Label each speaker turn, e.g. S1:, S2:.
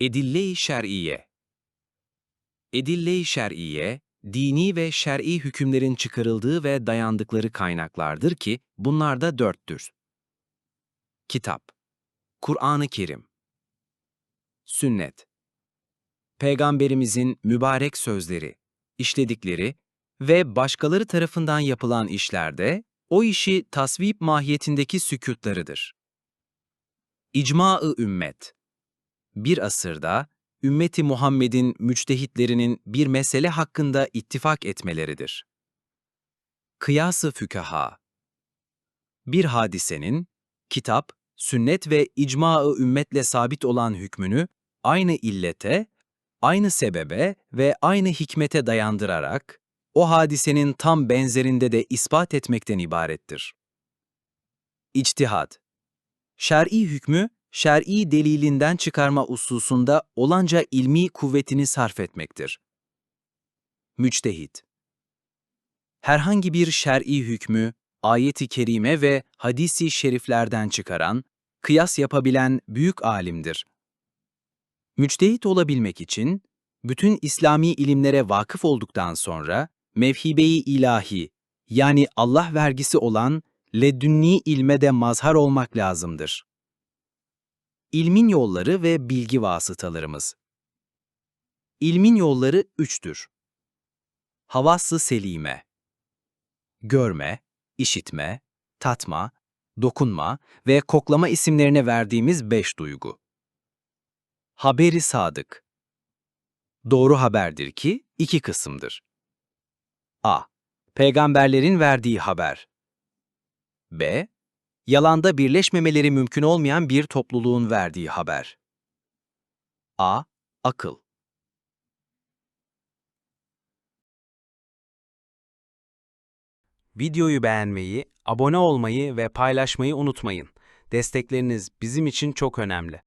S1: Edille-i şer'iye Edille-i şer'iye, dini ve şer'i hükümlerin çıkarıldığı ve dayandıkları kaynaklardır ki bunlar da dörttür. Kitap. Kur'an-ı Kerim. Sünnet. Peygamberimizin mübarek sözleri, işledikleri ve başkaları tarafından yapılan işlerde o işi tasvip mahiyetindeki sükûtlarıdır. İcma-ı ümmet Bir asırda ümmeti Muhammed'in müçtehitlerinin bir mesele hakkında ittifak etmeleridir. Kıyas-ı fükaha Bir hadisenin kitap, sünnet ve icma-ı ümmetle sabit olan hükmünü aynı illete, aynı sebebe ve aynı hikmete dayandırarak o hadisenin tam benzerinde de ispat etmekten ibarettir. İçtihad Şer'i hükmü, şer'i delilinden çıkarma hususunda olanca ilmi kuvvetini sarf etmektir. Müçtehit Herhangi bir şer'i hükmü, ayeti kerime ve hadisi şeriflerden çıkaran, kıyas yapabilen büyük alimdir. Müçtehit olabilmek için, bütün İslami ilimlere vakıf olduktan sonra, mevhibe-i ilahi, yani Allah vergisi olan ledünni ilme de mazhar olmak lazımdır. İlmin yolları ve bilgi vasıtalarımız İlmin yolları üçtür. Havas-ı selime Görme, işitme, tatma, dokunma ve koklama isimlerine verdiğimiz beş duygu. Haberi sadık Doğru haberdir ki iki kısımdır. A. Peygamberlerin verdiği haber. B. Yalanda birleşmemeleri mümkün olmayan bir topluluğun verdiği haber. A. Akıl.
S2: Videoyu beğenmeyi, abone olmayı ve paylaşmayı unutmayın. Destekleriniz bizim için çok önemli.